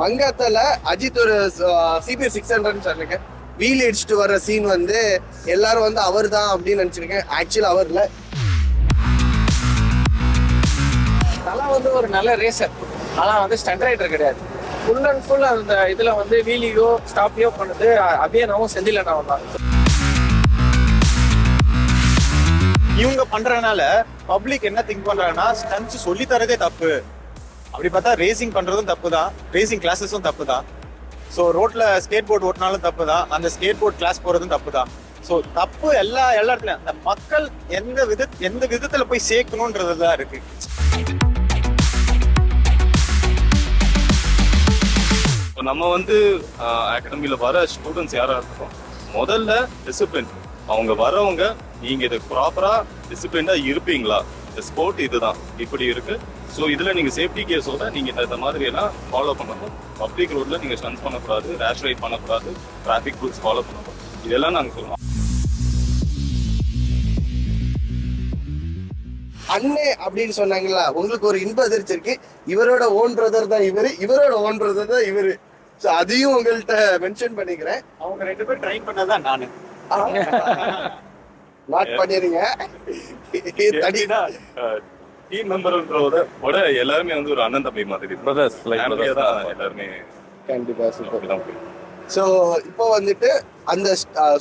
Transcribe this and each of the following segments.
மங்காத்தால அஜித் ஒரு CB six hundred சொன்னீங்க. Wheel அடிச்சுட்டு வர சீன் வந்து எல்லாரும் வந்து அவர் தான் அப்படின்னு நினைச்சிருக்கேன். ஆக்சுவலி அவர் இல்ல தலா வந்து ஒரு நல்ல ரேசர் ஆனா வந்து ஸ்டண்ட் ரைடர் கிடையாது. ஃபுல் அண்ட் ஃபுல் அந்த இதுல வந்து வீலியோ ஸ்டாப்பியோ பண்ணுது அபியனாவும் செந்திலனாவும் தான். இவங்க பண்றதுனால பப்ளிக் என்ன திங்க் பண்றாங்கன்னா ஸ்டன்ஸ் சொல்லி தரதே தப்பு. அப்படி பார்த்தா ரேசிங் பண்றதும் தப்பு தான் ரேசிங் கிளாஸஸும் தப்பு தான் ஸோ ரோட்ல ஸ்கேட் போர்ட் ஓட்டினாலும் தப்பு தான் அந்த ஸ்கேட் போர்ட் கிளாஸ் போறதும் தப்பு தான் ஸோ தப்பு எல்லா எல்லா இடத்துலயும். அந்த மக்கள் எந்த வித எந்த விதத்துல போய் சேர்க்கணுன்றது தான் இருக்கு. இப்போ நம்ம வந்து அகாடமியில் வர ஸ்டூடெண்ட்ஸ் யாராக இருக்கோம் முதல்ல டிசிப்ளின் அவங்க வரவங்க நீங்க இது ப்ராப்பரா டிசிப்ளின்டா இருப்பீங்களா? இந்த ஸ்போர்ட் இதுதான். இப்படி இருக்கு. ஸோ இதுல நீங்க சேஃப்டி கேஸோட நீங்க இந்த- இந்த மாதிரி எல்லாம் ஃபாலோ பண்ணணும். பப்ளிக் ரோட்ல நீங்க ஸ்டன்ஸ் பண்ணக்கூடாது ரேஷ் ரைட் பண்ணக்கூடாது டிராஃபிக் ரூல்ஸ் ஃபாலோ பண்ணணும். இதெல்லாம் நாங்க சொல்லுவோம் அண்ணே அப்படின்னு சொன்னாங்களா? உங்களுக்கு ஒரு இன்ப அதிர்ச்சி இருக்கு. இவரோட ஓன் பிரதர் தான் இவரு இவரோட ஓன் பிரதர் தான் இவரு. ஸோ அதையும் உங்கள்கிட்ட மென்ஷன் பண்ணிக்கிறேன். அவங்க ரெண்டு பேரும் ட்ரைன் பண்ணதான் நானு. நாட் பண்ணிருங்க டீம் மெம்பர்ன்றத விட எல்லாருமே வந்து ஒரு அண்ணன் தம்பி மாதிரி like Family-ஆ brothers. தான் எல்லாருமே கண்டிப்பா சூப்பர். ஸோ இப்போ வந்துட்டு அந்த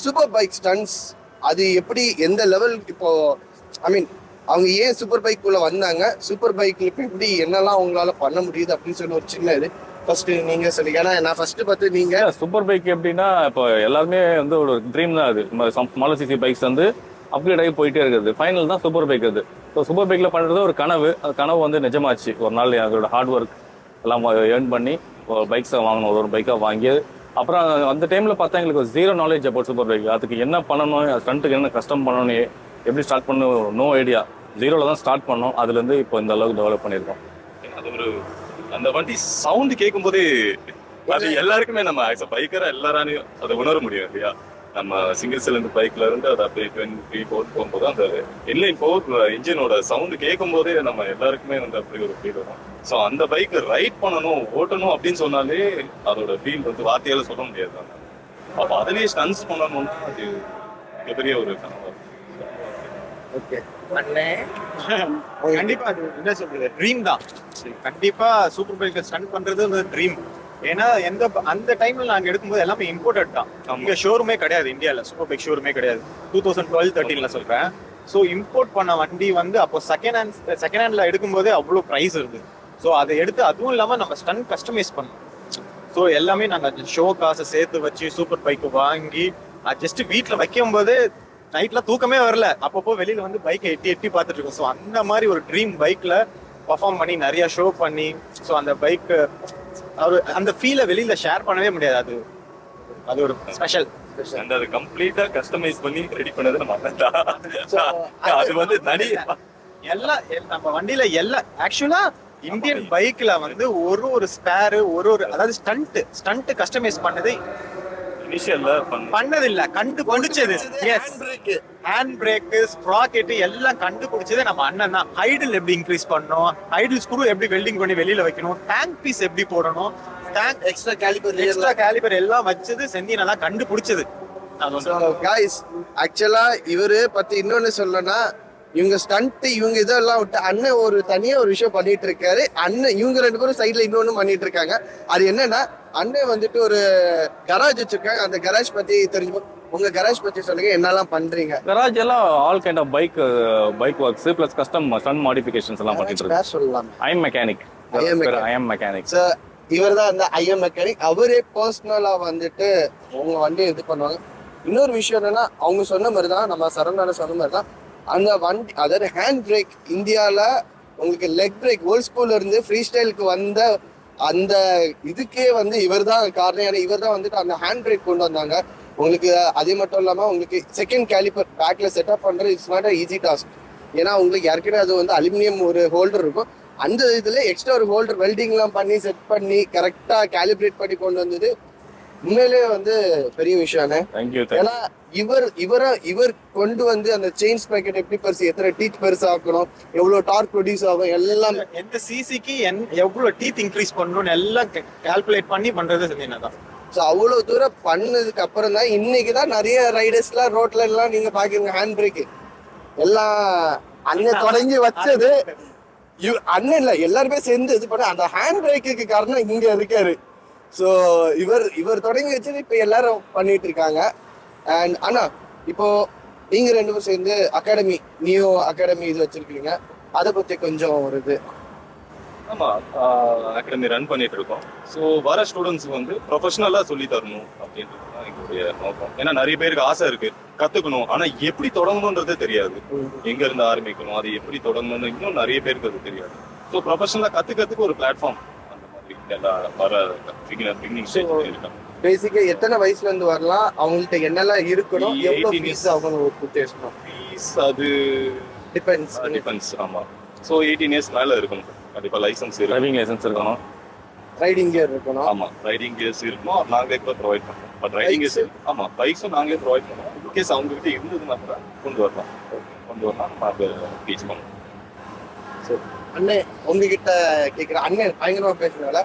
சூப்பர் பைக் ஸ்டன்ஸ் அது எப்படி எந்த லெவல் இப்போ ஐ மீன் அவங்க ஏன் சூப்பர் பைக் உள்ள வந்தாங்க? சூப்பர் பைக்ல இப்போ எப்படி என்னெல்லாம் அவங்களால பண்ண முடியுது அப்படின்னு சொல்லி ஒரு சின்ன இது. ஃபர்ஸ்ட் நீங்க சொல்லுங்க ஏன்னா நான் ஃபர்ஸ்ட் பார்த்து நீங்க சூப்பர் பைக் எப்படின்னா இப்போ எல்லாருமே வந்து ஒரு ட்ரீம் தான் அது. ஸ்மாலர் சிசி பைக்ஸ் வந்து அப்கிரேட் ஆகி போயிட்டே இருக்குது. ஃபைனல் தான் சூப்பர் பைக் அது. ஸோ சூப்பர் பைக்ல பண்றது ஒரு கனவு. அந்த கனவு வந்து நிஜமாச்சு. ஒரு நாள் அதோட ஹார்ட் ஒர்க் எல்லாம் ஏர்ன் பண்ணி ஒரு பைக்ஸை வாங்கணும் ஒரு ஒரு பைக்காக வாங்கி அப்புறம் அந்த டைம்ல பார்த்தா எங்களுக்கு zero knowledge about super bike அதுக்கு என்ன பண்ணணும் ஸ்டண்ட்டுக்கு என்ன கஷ்டம் பண்ணணும் எப்படி ஸ்டார்ட் பண்ணணும் நோ ஐடியா ஜீரோல தான் ஸ்டார்ட் பண்ணோம். அதுல இருந்து இப்போ இந்த அளவுக்கு டெவலப் பண்ணியிருக்கோம். அது ஒரு அந்த வண்டி சவுண்ட் கேட்கும் போதே அது எல்லாருக்குமே நம்ம பைக்கரா எல்லாராலையும் அதை உணர முடியும் இல்லையா? நம்ம சிங்கிள் சிலிண்டர் பைக்ல இருந்து அது அப்படியே டுவெண்ட்டி ஃபோர் போகும்போது அந்த இன்லைன் ஃபோர் இன்ஜினோட சவுண்ட் கேட்கும் போதே நம்ம எல்லாருக்குமே வந்து அப்படி ஒரு ஃபீல் வரும். ஸோ அந்த பைக் ரைட் பண்ணணும் ஓட்டணும் அப்படின்னு சொன்னாலே அதோட ஃபீல் வந்து வார்த்தையால சொல்ல முடியாது அப்போ அதுலயே ஸ்டன்ஸ் பண்ணணும்னா அது மிகப்பெரிய ஒரு கனவு ஓகே கண்டிப்பா அது என்ன சொல்றது? ட்ரீம் தான். கண்டிப்பா சூப்பர் பைக்ல ஸ்டண்ட் பண்றது ஒரு ட்ரீம் ஏன்னா எந்த அந்த டைம்ல நாங்க எடுக்கும்போது எல்லாமே இம்போர்ட்டட் தான். இங்க ஷோரூமே கிடையாது. இந்தியால சூப்பர் பைக் ஷோரூமே கிடையாது. டூ தௌசண்ட் டுவெல் தேர்ட்டீன்ல சொல்றேன். ஸோ இம்போர்ட் பண்ண வண்டி வந்து அப்போ செகண்ட் ஹேண்ட் செகண்ட் ஹேண்ட்ல எடுக்கும்போதே அவ்வளோ ப்ரைஸ் இருக்கு ஸோ அதை எடுத்து அதுவும் இல்லாம நம்ம ஸ்டன் கஸ்டமைஸ் பண்ணோம் ஸோ எல்லாமே நாங்கள் ஷோ காசை சேர்த்து வச்சு சூப்பர் பைக் வாங்கி அது ஜஸ்ட் வீட்டில் வைக்கும் போது நைட்ல தூக்கமே வரல. அப்பப்போ வெளியில வந்து பைக்கை எட்டி எட்டி பார்த்துட்டு இருக்கோம். ஸோ அந்த மாதிரி ஒரு ட்ரீம் பைக்ல பர்ஃபார்ம் பண்ணி நிறைய ஷோ பண்ணி ஸோ அந்த பைக் ஒரு அந்த ஃபீலை வெளியில ஷேர் பண்ணவே முடியாது. அது அது ஒரு ஸ்பெஷல் அந்த அது கம்ப்ளீட்டா கஸ்டமைஸ் பண்ணி ரெடி பண்ணது நம்ம அண்ணன் அது வந்து தனி எல்லாம் எல்- நம்ம வண்டியில எல்லாம் ஆக்சுவலா இந்தியன் பைக்ல வந்து ஒரு ஒரு ஸ்பேர் ஒரு ஒரு அதாவது ஸ்டண்ட் ஸ்டண்ட் கஸ்டமைஸ் பண்ணது இனிஷியல்ல பண்ண. பண்ணது இல்ல கண்டுபிடிச்சது எஸ் ஹேண்ட் பிரேக் ஸ்ப்ராக்கெட் எல்லாம் கண்டுபிடிச்சதே நம்ம அண்ணன் தான். ஐடில் எப்படி இன்க்ரீஸ் பண்ணணும்? ஐடில் ஸ்க்ரூ எப்படி வெல்டிங் பண்ணி வெளியில வைக்கணும்? டேங்க் பீஸ் எப்படி போடணும்? Tank extra caliper extra caliper எல்லாம் வச்சது செந்தினா தான் கண்டுபிடிச்சது. அது வந்து ஸோ காய்ஸ் ஆக்சுவலா இவரு பத்தி இன்னொன்னு சொல்லணும்னா இவங்க ஸ்டண்ட் இவங்க இதெல்லாம் விட்டு அண்ணன் ஒரு தனியா ஒரு விஷயம் பண்ணிட்டு இருக்காரு அண்ணன் இவங்க ரெண்டு பேரும் சைட்ல இன்னொன்னு பண்ணிட்டு இருக்காங்க அது என்னன்னா அண்ணன் வந்துட்டு ஒரு கராஜ் வச்சிருக்காங்க. அந்த கராஜ் பத்தி தெரிஞ்சு உங்க கராஜ் பத்தி சொல்லுங்க என்னெல்லாம் பண்றீங்க? கராஜ் எல்லாம் all kind of bike bike works plus custom stunt modifications எல்லாம் பண்ணிட்டு இருக்கோம் பேர் சொல்லலாம். I am mechanic. I am mechanic இவர் தான் அந்த ஐஎம் மெக்கானிக் அவரே பர்சனலா வந்துட்டு உங்க வண்டியை இது பண்ணுவாங்க. இன்னொரு விஷயம் என்னன்னா அவங்க சொன்ன மாதிரி தான் நம்ம சரவணான சொன்ன மாதிரி தான் அந்த வண்டி அதாவது ஹேண்ட் பிரேக் இந்தியாவில் உங்களுக்கு லெக் பிரேக் ஓல்ட் ஸ்கூல்ல இருந்து ஃப்ரீ ஸ்டைலுக்கு வந்த அந்த இதுக்கே வந்து இவர் தான் காரணம். ஏன்னா இவர் தான் வந்துட்டு அந்த ஹேண்ட் பிரேக் கொண்டு வந்தாங்க. உங்களுக்கு அதே மட்டும் இல்லாமல் உங்களுக்கு செகண்ட் கேலிப்பர் பேக்கில் செட்டப் பண்ணுறது இட்ஸ் நாட் ஈஸி டாஸ்க் ஏன்னா உங்களுக்கு ஏற்கனவே அது வந்து அலுமினியம் ஒரு ஹோல்டர் இருக்கும். அந்த இதில் எக்ஸ்ட்ரா ஒரு ஹோல்டர் வெல்டிங்லாம் பண்ணி செட் பண்ணி கரெக்டாக கேலிப்ரேட் பண்ணி கொண்டு வந்தது உண்மையிலேயே வந்து பெரிய விஷயம்னே தேங்க்யூ ஏன்னா இவர் இவரை இவர் கொண்டு வந்து அந்த செயின்ஸ் பேக்கெட் எப்படி பெருசு எத்தனை டீத் பெருசு ஆக்கணும் எவ்வளவு டார்க் ப்ரொடியூஸ் ஆகும் எல்லாம் எந்த சிசிக்கு என் எவ்வளவு டீத் இன்க்ரீஸ் பண்ணணும்னு எல்லாம் கால்குலேட் பண்ணி பண்றது செஞ்சீங்கன்னா தான். ஸோ அவ்வளவு தூரம் பண்ணதுக்கு அப்புறம் தான் இன்னைக்கு தான் நிறைய ரைடர்ஸ்லாம் ரோட்ல எல்லாம் நீங்க பாக்குறீங்க ஹேண்ட் பிரேக் எல்லாம் அண்ணன் தொடங்கி வச்சது. அண்ணன் இல்ல எல்லாருமே சேர்ந்து இது பண்ண அந்த ஹேண்ட் பிரேக்குக்கு காரணம் இங்க இருக்காரு. ஸோ இவர் இவர் தொடங்கி வச்சது இப்போ எல்லாரும் பண்ணிட்டு இருக்காங்க. அண்ட் அண்ணா இப்போ நீங்க ரெண்டு பேரும் சேர்ந்து அகாடமி நியோ அகாடமி இது வச்சிருக்கீங்க. அதை பத்தி கொஞ்சம் ஒரு இது. ஆமாம் அகாடமி ரன் பண்ணிட்டு இருக்கோம். ஸோ வர ஸ்டூடெண்ட்ஸ் வந்து ப்ரொஃபஷனலாக சொல்லி தரணும் அப்படின்றது தான் எங்களுடைய நோக்கம். ஏன்னா நிறைய பேருக்கு ஆசை இருக்கு. கத்துக்கணும். ஆனா எப்படி தொடங்கணுன்றதே தெரியாது. எங்க இருந்து ஆரம்பிக்கணும் அது எப்படி தொடங்கணும்னு இன்னும் நிறைய பேருக்கு அது தெரியாது. ஸோ ப்ரொஃபஷனலாக கத்துக்கிறதுக்கு ஒரு பிளாட்ஃபார்ம் பேசிக்கா எத்தனை வயசுல இருந்து வரலாம்? அவங்கள்ட்ட என்னெல்லாம் இருக்கணும்? எவ்வளவு 18 ஃபீஸ் ஆகணும் ஒரு உத்தேசம் ஃபீஸ் அது டிபெண்ட்ஸ் டிபெண்ட்ஸ் ஆமா. ஸோ எயிட்டீன் இயர்ஸ் மேல இருக்கணும். கண்டிப்பா லைசன்ஸ் இருக்கும் டிரைவிங் லைசன்ஸ் இருக்கணும். ரைடிங் கியர் இருக்கணும். ஆமா ரைடிங் கியர்ஸ் இருக்கும் நாங்களே கூட ப்ரொவைட் பண்ணுவோம் பட் ரைடிங் கியர்ஸ் ஆமா பைக்ஸும் நாங்களே ப்ரொவைட் பண்ணுவோம் இன்கேஸ் அவங்க கிட்ட இருந்ததுன்னா கூட கொண்டு வரலாம். கொண்டு வரலாம். நம்ம அதை டீச் பண்ணுவோம் அண்ணே உங்ககிட்ட கேக்குற அண்ணன் பயங்கரமா பேசுனால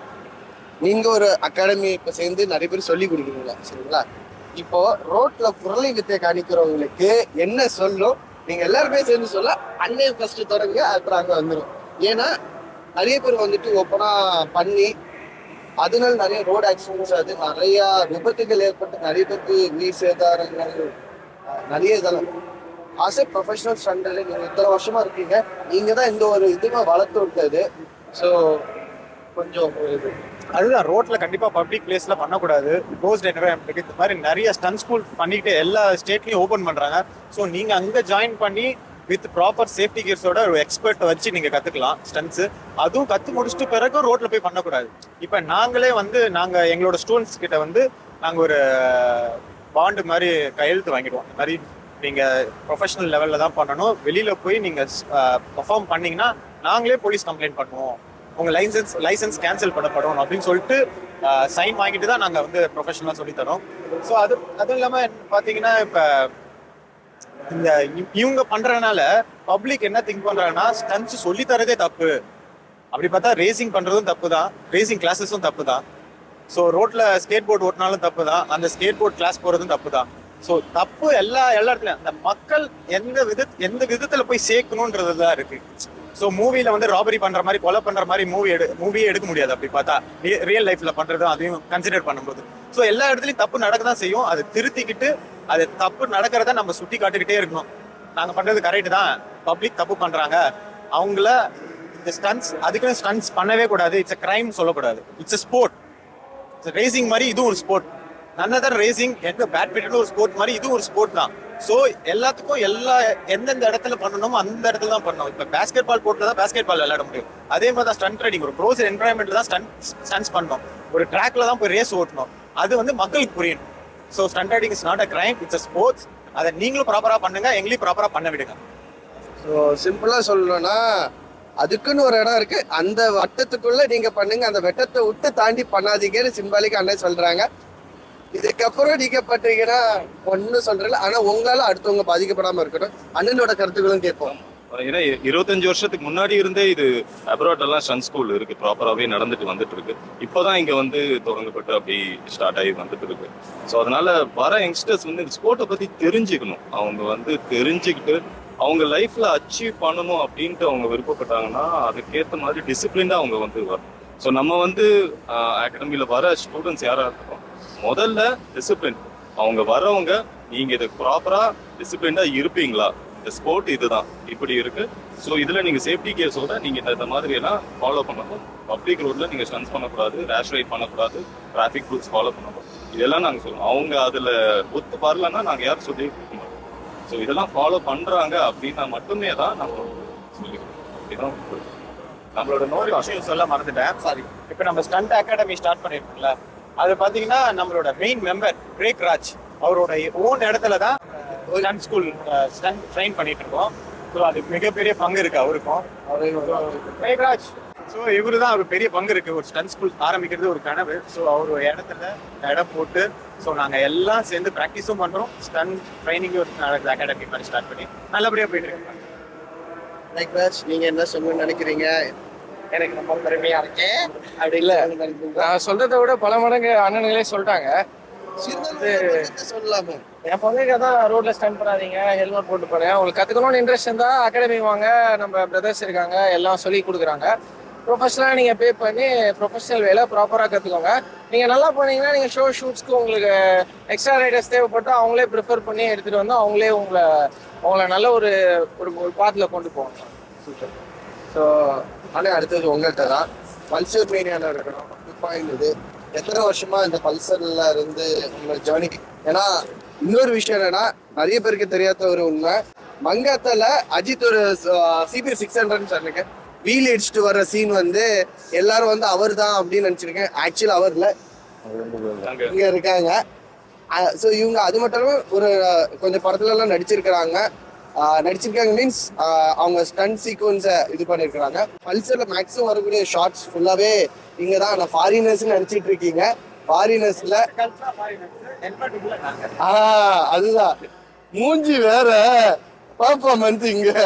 நீங்க ஒரு அகாடமி இப்ப சேர்ந்து நிறைய பேர் சொல்லி கொடுக்குறீங்களா? சரிங்களா? இப்போ ரோட்ல குரலை வித்தை காணிக்கிறவங்களுக்கு என்ன சொல்லும்? நீங்க எல்லாருமே சேர்ந்து சொல்ல அண்ணே ஃபர்ஸ்ட் தொடங்க அப்புறம் அங்க வந்துடும் ஏன்னா நிறைய பேர் வந்துட்டு ஓப்பனா பண்ணி அதனால நிறைய ரோடு ஆக்சிடென்ட்ஸ் அது நிறைய விபத்துகள் ஏற்பட்டு நிறைய பேருக்கு உயிர் சேதாரங்கள் நிறைய இதெல்லாம். ஆஸ் ஏ ப்ரொஃபஷனல் ஸ்டண்டில் நீங்க இத்தனை வருஷமா இருக்கீங்க. நீங்க தான் இந்த ஒரு இதுமே வளர்த்து விட்டது. ஸோ கொஞ்சம் இது. அதுதான் ரோட்ல கண்டிப்பா பப்ளிக் பிளேஸ்ல பண்ணக்கூடாது. க்ளோஸ்ட் என்வரன்மெண்ட் இந்த மாதிரி நிறைய ஸ்டன் ஸ்கூல் பண்ணிட்டு எல்லா ஸ்டேட்லயும் ஓபன் பண்றாங்க. ஸோ நீங்க அங்க ஜாயின் பண்ணி வித் ப்ராப்பர் சேஃப்டி கியர்ஸோட ஒரு எக்ஸ்பர்ட்டை வச்சு நீங்க கத்துக்கலாம் ஸ்டன்ஸ் அதுவும் கத்து முடிச்சுட்டு பிறகு ரோட்ல போய் பண்ணக்கூடாது. இப்ப நாங்களே வந்து நாங்க எங்களோட ஸ்டூடெண்ட்ஸ் கிட்ட வந்து நாங்க ஒரு பாண்டு மாதிரி கையெழுத்து வாங்கிடுவோம். இந்த மாதிரி நீங்க ப்ரொஃபஷனல் லெவல்ல தான் பண்ணணும். வெளியில போய் நீங்க பர்ஃபார்ம் பண்ணீங்கன்னா நாங்களே போலீஸ் கம்ப்ளைண்ட் பண்ணுவோம். உங்க லைசன்ஸ் லைசன்ஸ் கேன்சல் பண்ணப்படும் அப்படின்னு சொல்லிட்டு சைன் வாங்கிட்டு தான் நாங்க வந்து ப்ரொஃபஷனலா சொல்லி தரோம். ஸோ அது அதுவும் இல்லாம பாத்தீங்கன்னா இப்ப இந்த இவங்க பண்றதுனால பப்ளிக் என்ன திங்க் பண்றாங்கன்னா ஸ்டன்ஸ் சொல்லி தரதே தப்பு. அப்படி பார்த்தா ரேசிங் பண்றதும் தப்பு தான் ரேசிங் கிளாஸஸும் தப்பு தான் ஸோ ரோட்ல ஸ்கேட் போர்டு ஓட்டினாலும் தப்பு தான் அந்த ஸ்கேட் போர்ட் கிளாஸ் போறதும் தப்பு தான் ஸோ தப்பு எல்லா எல்லா இடத்துலையும். அந்த மக்கள் எந்த வித எந்த விதத்துல போய் சேர்க்கணுன்றது தான் இருக்கு. ஸோ மூவியில் வந்து ராபரி பண்ணுற மாதிரி கொலை பண்ணுற மாதிரி மூவி எடு மூவியே எடுக்க முடியாது அப்படி பார்த்தா. ரியல் லைஃப்பில் பண்ணுறதும் அதையும் கன்சிடர் பண்ணும்போது. ஸோ எல்லா இடத்துலையும் தப்பு நடக்க தான் செய்யும். அதை திருத்திக்கிட்டு அது தப்பு நடக்கிறத நம்ம சுட்டி காட்டிக்கிட்டே இருக்கணும். நாங்கள் பண்ணுறது கரெக்டு தான். பப்ளிக் தப்பு பண்ணுறாங்க அவங்கள இந்த ஸ்டன்ஸ் அதுக்குன்னு ஸ்டன்ஸ் பண்ணவே கூடாது. இட்ஸ் அ கிரைம் சொல்லக்கூடாது. இட்ஸ் அ ஸ்போர்ட் ரேசிங் மாதிரி இதுவும் ஒரு ஸ்போர்ட் நன்னதர் ரேசிங் எந்த பேட்மிண்டன் ஒரு ஸ்போர்ட் மாதிரி இதுவும் ஒரு ஸ்போர்ட் தான். ஸோ எல்லாத்துக்கும் எல்லா எந்தெந்த இடத்துல பண்ணணுமோ அந்த இடத்துல தான் பண்ணணும். இப்போ பேஸ்கெட் பால் போட்டில் தான் பேஸ்கெட் பால் விளையாட முடியும். அதே மாதிரி தான் ஸ்டன்ட் ரைடிங் ஒரு ப்ரோசர் என்வரான்மெண்ட்ல தான் ஸ்டன் ஸ்டன்ஸ் பண்ணணும். ஒரு ட்ராக்ல தான் போய் ரேஸ் ஓட்டணும். அது வந்து மக்களுக்கு புரியணும். So stunt riding is not a crime it's a sports அதை நீங்களும் ப்ராப்பராக பண்ணுங்க எங்களையும் ப்ராப்பராக பண்ண விடுங்க. ஸோ சிம்பிளாக சொல்லணும்னா அதுக்குன்னு ஒரு இடம் இருக்கு. அந்த வட்டத்துக்குள்ள நீங்க பண்ணுங்க. அந்த வெட்டத்தை விட்டு தாண்டி பண்ணாதீங்கன்னு சிம்பாலிக்கு அண்ணன் சொல்றாங்க. இதுக்கப்புறம் நீங்க பண்றீங்கன்னா ஒன்னும் சொல்றல ஆனா உங்களால அடுத்தவங்க பாதிக்கப்படாம இருக்கணும். அண்ணனோட கருத்துக்களும் கேட்போம். ஏன்னா இருபத்தஞ்சு வருஷத்துக்கு முன்னாடி இருந்தே இது அப்ராட் எல்லாம் சன் ஸ்கூல் இருக்கு. ப்ராப்பராகவே நடந்துட்டு வந்துட்டு இருக்கு இப்போதான் இங்க வந்து தொடங்கப்பட்டு அப்படி ஸ்டார்ட் ஆகி வந்துட்டு இருக்கு ஸோ அதனால வர யங்ஸ்டர்ஸ் வந்து இந்த ஸ்போர்ட்டை பத்தி தெரிஞ்சுக்கணும். அவங்க வந்து தெரிஞ்சுக்கிட்டு அவங்க லைஃப்ல அச்சீவ் பண்ணணும் அப்படின்ட்டு அவங்க விருப்பப்பட்டாங்கன்னா அதுக்கேற்ற மாதிரி டிசிப்ளின்டா அவங்க வந்து வரும் ஸோ நம்ம வந்து அகாடமியில வர ஸ்டூடெண்ட்ஸ் யாரா இருக்கட்டும் முதல்ல டிசிப்ளின் அவங்க வரவங்க நீங்க இதை ப்ராப்பரா டிசிப்ளினா இருப்பீங்களா? இந்த ஸ்போர்ட் இதுதான். இப்படி இருக்கு. ஸோ இதுல நீங்க சேஃப்டி கேஸோட நீங்க இந்த- இந்த மாதிரி எல்லாம் ஃபாலோ பண்ணணும் பப்ளிக் ரோட்ல நீங்க ஸ்டன்ஸ் பண்ணக்கூடாது ரேஷ் ரைட் பண்ணக்கூடாது டிராஃபிக் ரூல்ஸ் ஃபாலோ பண்ணணும். இதெல்லாம் நாங்க சொல்லுவோம் அவங்க அதுல ஒத்து வரலன்னா நாங்க யாரும் சொல்லி கொடுக்க மாட்டோம். ஸோ இதெல்லாம் ஃபாலோ பண்றாங்க அப்படின்னா மட்டுமே தான் நம்ம சொல்லி அப்படிதான் நம்மளோட நோய் விஷயம் சொல்ல மறந்துட்டேன். சாரி இப்போ நம்ம ஸ்டண்ட் அகாடமி ஸ்டார்ட் பண்ணிருக்கோம்ல. அது பார்த்தீங்கன்னா நம்மளோட மெயின் மெம்பர் பிரேக் ராஜ். அவரோட ஓன் இடத்துல தான் ஸ்டன் ஸ்கூல் ஸ்டண்ட் ட்ரெயின் பண்ணிட்டு இருக்கோம். ஸோ அது மிகப்பெரிய பங்கு இருக்கு அவருக்கும். பிரேக் ராஜ். ஸோ இவரு தான் ஒரு பெரிய பங்கு இருக்கு. ஒரு ஸ்டன் ஸ்கூல் ஆரம்பிக்கிறது ஒரு கனவு. ஸோ அவர் இடத்துல இடம் போட்டு ஸோ நாங்கள் எல்லாம் சேர்ந்து ப்ராக்டிஸும் பண்ணுறோம் ஸ்டன் ட்ரைனிங்கும் நடக்குது அகாடமி மாதிரி ஸ்டார்ட் பண்ணி நல்லபடியாக போயிட்டு இருக்கு. லைக் ராஜ் நீங்கள் என்ன சொல்லணும்னு நினைக்கிறீங்க? எனக்கு ரொம்ப பெருமையா இருக்கு. அப்படி இல்ல? நான் சொல்றதை விட பல மடங்கு அண்ணனுங்களே சொல்லிட்டாங்க சொல்லலாமே. என் பங்குக்கு தான் ரோட்ல ஸ்டாண்ட் பண்ணாதீங்க ஹெல்மெட் போட்டு போறேன். உங்களுக்கு கத்துக்கணும்னு இன்ட்ரெஸ்ட் இருந்தா அகாடமி வாங்க நம்ம பிரதர்ஸ் இருக்காங்க எல்லாம் சொல்லி கொடுக்குறாங்க. ப்ரொஃபஷனலாக நீங்கள் பே பண்ணி ப்ரொஃபஷனல் வேலை ப்ராப்பராக கற்றுக்கோங்க நீங்கள் நல்லா பண்ணீங்கன்னா நீங்கள் ஷோ ஷூட்ஸ்க்கு உங்களுக்கு எக்ஸ்ட்ரா ரைடர்ஸ் தேவைப்பட்டு அவங்களே ப்ரிஃபர் பண்ணி எடுத்துகிட்டு வந்து அவங்களே உங்களை உங்களை நல்ல ஒரு ஒரு ஒரு பாத்தில் கொண்டு போவாங்க சூப்பர் ஸோ ஆனால் அடுத்தது உங்கள்கிட்ட தான். பல்சர் மீடியாவில் இருக்கணும் பாயிண்ட் இது எத்தனை வருஷமா இந்த பல்சர்ல இருந்து உங்க ஜேர்னிக்கு ஏன்னா இன்னொரு விஷயம் என்னன்னா நிறைய பேருக்கு தெரியாத ஒரு உண்மை. மங்காத்தால அஜித் ஒரு சிபி சிக்ஸ் ஹண்ட்ரட்னு சொன்னீங்க வீல் அடிச்சுட்டு வர சீன் வந்து எல்லாரும் வந்து அவர் தான் அப்படின்னு நினச்சிருக்கேன். ஆக்சுவல் அவர் இல்லை. இங்கே இருக்காங்க. ஸோ இவங்க அது மட்டும் இல்லாம ஒரு கொஞ்சம் படத்துலலாம் நடிச்சிருக்கிறாங்க. நடிச்சிருக்காங்க மீன்ஸ் அவங்க ஸ்டன் சீக்வன்ஸை இது பண்ணியிருக்கிறாங்க பல்சரில் மேக்ஸிமம் வரக்கூடிய ஷார்ட்ஸ் ஃபுல்லாகவே இங்கே தான் நான் ஃபாரினர்ஸ்னு நடிச்சிட்டு இருக்கீங்க. ஃபாரினர்ஸில் ஆ அதுதான். மூஞ்சி வேற. பர்ஃபார்மன்ஸ் இங்கே.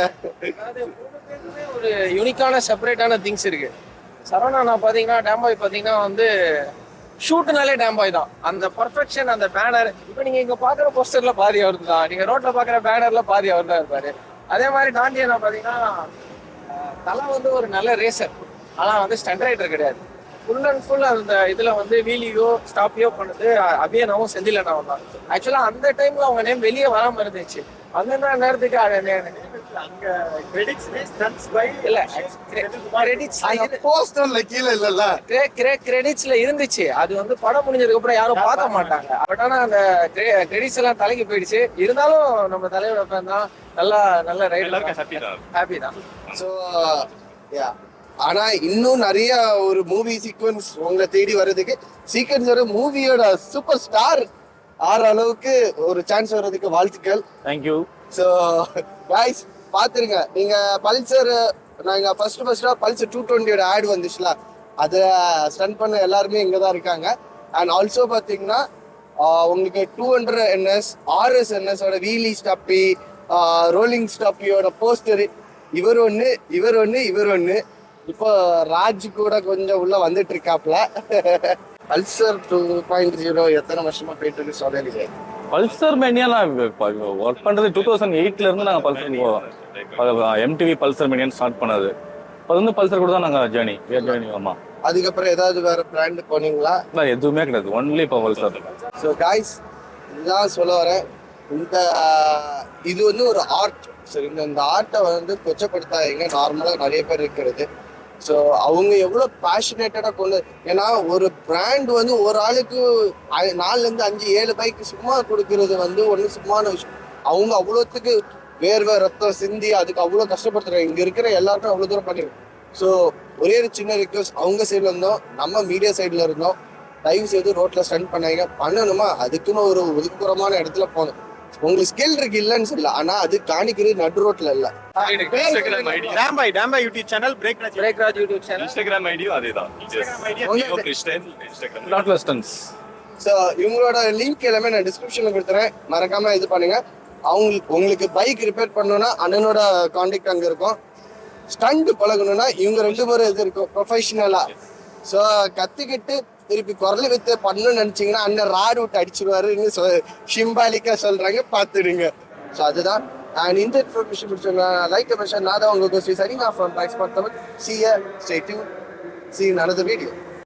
ஒரு யூனிக்கான செப்பரேட்டான திங்ஸ் இருக்கு. சரவணா நான் பார்த்தீங்கன்னா டேம்பாய் பார்த்தீங்கன்னா வந்து ஷூட்னாலே டேம் பாய் தான். அந்த பர்ஃபெக்ஷன் அந்த பேனர் இப்போ நீங்க இங்க பாக்குற போஸ்டர்ல பாதி அவர் தான் நீங்க ரோட்ல பாக்குற பேனர்ல பாதி அவர் தான் இருப்பாரு. அதே மாதிரி டாண்டியனா பார்த்தீங்கன்னா அஹ், தலை வந்து ஒரு நல்ல ரேசர் ஆனா வந்து ஸ்டண்ட் ரைடர் கிடையாது. ஃபுல் அண்ட் ஃபுல் அந்த இதுல வந்து வீலியோ ஸ்டாப்பியோ பண்ணது அபியனாவும் செந்திலனாவும் தான். ஆக்சுவலா அந்த டைம்ல அவங்க நேம் வெளியே வராம இருந்துச்சு. அந்த நேரத்துக்கு அது போஸ்டர்ல கீழே இல்லல்ல? கிரெடிட்ஸ்ல இருந்துச்சு. அது வந்து படம் முடிஞ்சதுக்கு அப்புறம் யாரும் பார்க்க மாட்டாங்க. பட் ஆனா அந்த கிரெடிட்ஸ் எல்லாம் தலைக்கு போயிடுச்சு. இருந்தாலும் நம்ம தலையோட ஃபேன் தான். நல்லா நல்ல ரைடர் ஹாப்பி தான். ஹாப்பி தான். ஸோ யா ஆனா இன்னும் நிறைய ஒரு மூவி சீக்வன்ஸ் உங்களை தேடி வர்றதுக்கு சீக்வன்ஸ் ஒரு மூவியோட சூப்பர் ஸ்டார் ஆற அளவுக்கு ஒரு சான்ஸ் வர்றதுக்கு வாழ்த்துக்கள். தேங்க்யூ ஸோ காய்ஸ் பார்த்துருங்க நீங்க பல்சர் நாங்க ஃபர்ஸ்ட் ஃபர்ஸ்டா பல்சர் டூ டுவெண்ட்டியோட ஆட் வந்துச்சுல அதை ஸ்டன் பண்ண எல்லாருமே இங்க தான் இருக்காங்க. அண்ட் ஆல்சோ பார்த்தீங்கன்னா உங்களுக்கு டூ ஹண்ட்ரட் என்எஸ் ஆர்எஸ் என்எஸோட வீலி ஸ்டப்பி ரோலிங் ஸ்டப்பியோட போஸ்டர் இவர் ஒன்று இவர் ஒன்று இவர் ஒன்று இப்போ ராஜ் கூட கொஞ்சம் உள்ள வந்துட்டு இருக்காப்ல. பல்சர் டூ பாயிண்ட் ஜீரோ எத்தனை வருஷமா போயிட்டு இருக்கு சொல்லலையே பல்சர் மேனியா நான் ஒர்க் பண்றது டூ தௌசண்ட் எயிட்ல இருந்து நாங்க பல்சர் போவோம் எம்டிவி பல்சர் மேனியான்னு ஸ்டார்ட் பண்ணது. அது வந்து பல்சர் கூட தான் நாங்க ஜேர்னி ஜேர்னி ஆமா. அதுக்கப்புறம் ஏதாவது வேற பிராண்ட் போனீங்களா? நான் எதுவுமே கிடையாது. ஒன்லி இப்போ பல்சர் ஸோ காய்ஸ் இதுதான் சொல்ல வரேன். இந்த இது வந்து ஒரு ஆர்ட் சரி இந்த இந்த ஆர்ட்டை வந்து கொச்சப்படுத்தாதீங்க. நார்மலாக நிறைய பேர் இருக்கிறது. ஸோ அவங்க எவ்வளோ பேஷனேட்டடாக கொண்டு ஏன்னா ஒரு பிராண்ட் வந்து ஒரு ஆளுக்கு நாலுலேருந்து அஞ்சு ஏழு பைக் சும்மா கொடுக்கறது வந்து ஒன்றும் சும்மான விஷயம். அவங்க அவ்வளோத்துக்கு வேர்வை ரத்தம் சிந்தி அதுக்கு அவ்வளோ கஷ்டப்படுத்துறாங்க. இங்கே இருக்கிற எல்லாருக்கும் அவ்வளோ தூரம் பண்ணிடுவோம் ஸோ ஒரே ஒரு சின்ன ரிக்வஸ்ட் அவங்க சைடில் இருந்தோம் நம்ம மீடியா சைடில் இருந்தோம். தயவு செய்து ரோட்டில் ஸ்டண்ட் பண்ணாங்க பண்ணணுமா? அதுக்குன்னு ஒரு ஒதுக்குப்புறமான இடத்துல போகணும். உங்களுக்கு ஸ்கில் இருக்கு இல்லைன்னு சொல்லல. ஆனா அது காணிக்கிறது நடு ரோட்ல இல்ல. இன்ஸ்டாகிராம் ஐடி டேம் பை டேம் by YouTube channel break break Raj YouTube channel Instagram ஐடியும் அதே தான் உங்களுக்கு- கிறிஸ்டன் இன்ஸ்டாகிராம் நாட் வெஸ்டன்ஸ் ஸோ இவங்களோட லிங்க் எல்லாமே நான் டிஸ்கிரிப்ஷன்ல கொடுத்துறேன். மறக்காம இது பண்ணுங்க. அவங்களுக்கு உங்களுக்கு பைக் ரிப்பேர் பண்ணணும்னா அண்ணனோட காண்டாக்ட் அங்க இருக்கும். ஸ்டண்ட் பழகணும்னா இவங்க ரெண்டு பேரும் இது இருக்கும். ப்ரொஃபஷனலா ஸோ கத்துக்கிட்டு திருப்பி குரல் வித்து பண்ணணும்னு நினைச்சீங்கன்னா அண்ணன் ராடு விட்டு அடிச்சிருவாருன்னு சொ சிம்பாலிக்கா சொல்றாங்க பார்த்துடுங்க ஸோ அதுதான். அண்ட் இந்த இன்ஃபர்மேஷன் பிடிச்சவங்க லைக் கமெஷன் நான் தான் உங்களுக்கு சரி சரிங்க ஃப்ரம் பேக்ஸ் பார்த்தவன் சி ஸ்டே டியூன் சி நடந்த வீடியோ